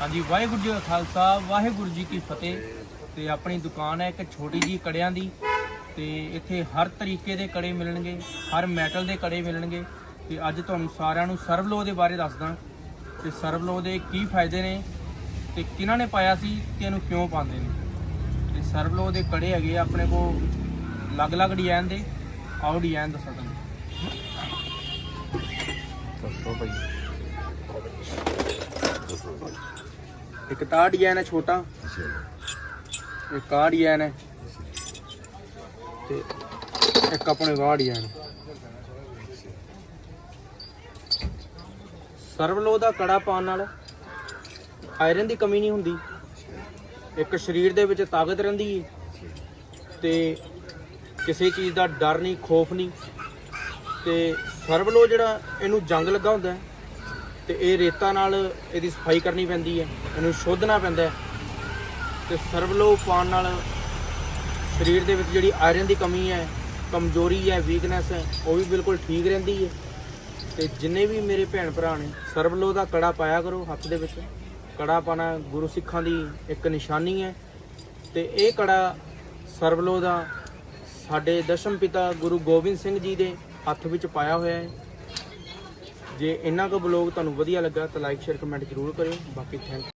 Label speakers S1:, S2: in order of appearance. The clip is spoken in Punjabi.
S1: ਹਾਂਜੀ, ਵਾਹਿਗੁਰੂ ਜੀ ਕਾ ਖਾਲਸਾ, ਵਾਹਿਗੁਰੂ ਜੀ ਕੀ ਫਤਿਹ। ਤੇ ਆਪਣੀ ਦੁਕਾਨ ਹੈ ਇੱਕ ਛੋਟੀ ਜੀ ਕੜਿਆਂ ਦੀ। ਤੇ ਇੱਥੇ ਹਰ ਤਰੀਕੇ ਦੇ ਕੜੇ ਮਿਲਣਗੇ, ਹਰ ਮੈਟਲ ਦੇ ਕੜੇ ਮਿਲਣਗੇ। ਤੇ ਅੱਜ ਤੁਹਾਨੂੰ ਸਾਰਿਆਂ ਨੂੰ ਸਰਵਲੋ ਦੇ ਬਾਰੇ ਦੱਸਦਾ। ਤੇ ਸਰਵਲੋ ਦੇ ਕੀ ਫਾਇਦੇ ਨੇ ਤੇ ਕਿਹਨਾਂ ਨੇ ਪਾਇਆ ਸੀ ਤੇ ਇਹਨੂੰ ਕਿਉਂ ਪਾਉਂਦੇ ਨੇ? ਤੇ ਸਰਵਲੋ ਦੇ ਕੜੇ ਹੈਗੇ ਆ ਆਪਣੇ ਕੋਲ ਅਲੱਗ-ਅਲੱਗ ਡਿਜ਼ਾਈਨ ਦੇ। ਆਓ ਡਿਜ਼ਾਈਨ ਦੱਸਾਂ ਤੁਹਾਨੂੰ
S2: ਦੱਸੋ ਭਾਈ
S1: ਇੱਕ ਤਾਂ ਡਿਜ਼ਾਈਨ ਹੈ ਛੋਟਾ। ਇੱਕ ਆਹ ਡਿਜ਼ਾਈਨ ਹੈ ਤੇ ਇੱਕ ਆਪਣੇ ਵਾਹ ਡਿਜ਼ਾਈਨ ਸਰਵਲੋ ਦਾ ਕੜਾ ਪਾਉਣ ਨਾਲ ਆਇਰਨ ਦੀ ਕਮੀ ਨਹੀਂ ਹੁੰਦੀ। ਇੱਕ ਸਰੀਰ ਦੇ ਵਿੱਚ ਤਾਕਤ ਰਹਿੰਦੀ ਹੈ ਤੇ ਕਿਸੇ ਚੀਜ਼ ਦਾ ਡਰ ਨਹੀਂ, ਖੋਫ ਨਹੀਂ। ਤੇ ਸਰਵਲੋ ਜਿਹੜਾ, ਇਹਨੂੰ ਜੰਗ ਲੱਗਾ ਹੁੰਦਾ। ਹੈ ਤੇ ਇਹ ਰੇਤਾ ਨਾਲ ਇਹਦੀ ਸਫ਼ਾਈ ਕਰਨੀ ਪੈਂਦੀ ਹੈ, ਇਹਨੂੰ ਸ਼ੋਧਣਾ ਪੈਂਦਾ ਹੈ ਤੇ ਸਰਵਲੋ ਪਾਉਣ ਨਾਲ ਸਰੀਰ ਦੇ ਵਿੱਚ ਜਿਹੜੀ ਆਇਰਨ ਦੀ ਕਮੀ ਹੈ, ਕਮਜ਼ੋਰੀ ਹੈ ਵੀਕਨੈਸ ਹੈ, ਉਹ ਵੀ ਬਿਲਕੁਲ ਠੀਕ ਰਹਿੰਦੀ ਹੈ। ਤੇ ਜਿੰਨੇ ਵੀ ਮੇਰੇ ਭੈਣ ਭਰਾ ਨੇ ਸਰਵਲੋ ਦਾ ਕੜਾ ਪਾਇਆ ਕਰੋ ਹੱਥ ਦੇ ਵਿੱਚ। ਕੜਾ ਪਾਣਾ ਗੁਰੂ ਸਿੱਖਾਂ ਦੀ ਇੱਕ ਨਿਸ਼ਾਨੀ ਹੈ ਤੇ ਇਹ ਕੜਾ ਸਰਵਲੋ ਦਾ ਸਾਡੇ ਦਸ਼ਮ ਪਿਤਾ ਗੁਰੂ ਗੋਬਿੰਦ ਸਿੰਘ ਜੀ ਦੇ ਹੱਥ ਵਿੱਚ ਪਾਇਆ ਹੋਇਆ ਹੈ। ਜੇ ਇੰਨਾ ਕੁ ਬਲੌਗ ਤੁਹਾਨੂੰ ਵਧੀਆ ਲੱਗਾ ਤਾਂ ਲਾਈਕ ਸ਼ੇਅਰ ਕਮੈਂਟ ਜ਼ਰੂਰ ਕਰਿਓ। ਬਾਕੀ ਥੈਂਕ